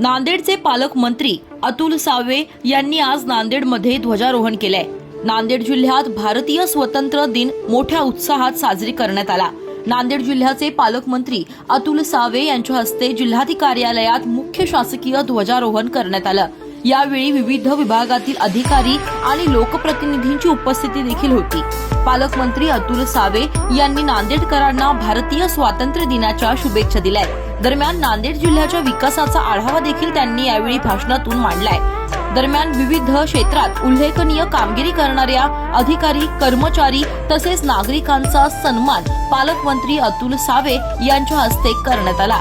नांदेडचे पालकमंत्री अतुल सावे यांनी आज नांदेडमध्ये ध्वजारोहण केलंय. नांदेड जिल्ह्यात भारतीय स्वतंत्र दिन मोठ्या उत्साहात साजरी करण्यात आला. नांदेड जिल्ह्याचे पालकमंत्री अतुल सावे यांच्या हस्ते जिल्हाधिकारी कार्यालयात मुख्य शासकीय ध्वजारोहण करण्यात आलं. यावेळी विविध विभागातील अधिकारी आणि लोकप्रतिनिधींची उपस्थिती देखील होती. पालकमंत्री अतुल सावे यांनी नांदेडकरांना भारतीय स्वातंत्र्य दिनाच्या शुभेच्छा दिल्या दरम्यान नांदेड जिल्ह्याच्या विकासाचा आढावा देखील त्यांनी यावेळी भाषणातून मांडलाय. दरम्यान विविध क्षेत्रात उल्लेखनीय कामगिरी करणाऱ्या अधिकारी कर्मचारी तसेच नागरिकांचा सन्मान पालकमंत्री अतुल सावे यांच्या हस्ते करण्यात आला.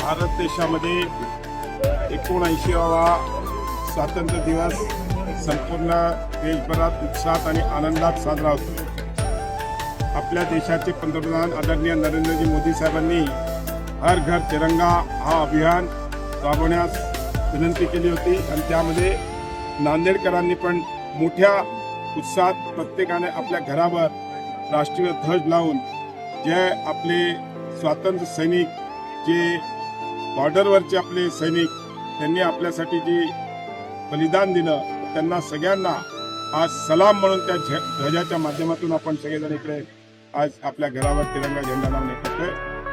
भारत देशामध्ये एकोणऐंशीवा स्वातंत्र्य दिवस संपूर्ण देशभरात उत्साहात आणि आनंदात साजरा होतो. आपल्या देशाचे पंतप्रधान आदरणीय नरेंद्रजी मोदी साहेबांनी हर घर तिरंगा हा अभियान राबवण्यास विनंती केली होती आणि त्यामध्ये नांदेडकरांनी पण मोठ्या उत्साहात प्रत्येकाने आपल्या घरावर राष्ट्रीय ध्वज लावून जे आपले स्वातंत्र्य सैनिक जे बॉर्डरवरचे आपले सैनिक त्यांनी आपल्यासाठी जी बलिदान दिलं त्यांना सगळ्यांना आज सलाम म्हणून त्या झ- ध्वजाच्या माध्यमातून आपण सगळेजण इकडे आज आपल्या घरावर तिरंगा झेंडा लावून एकत्र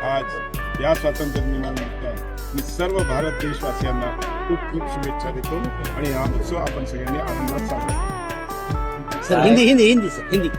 आज या स्वातंत्र्य दिनानिमित्त मी सर्व भारत देशवासियांना खूप खूप शुभेच्छा देतो आणि हा उत्सव आपण सगळ्यांनी आनंदात साजरा सर हिंदी हिंदी हिंदी सर हिंदी.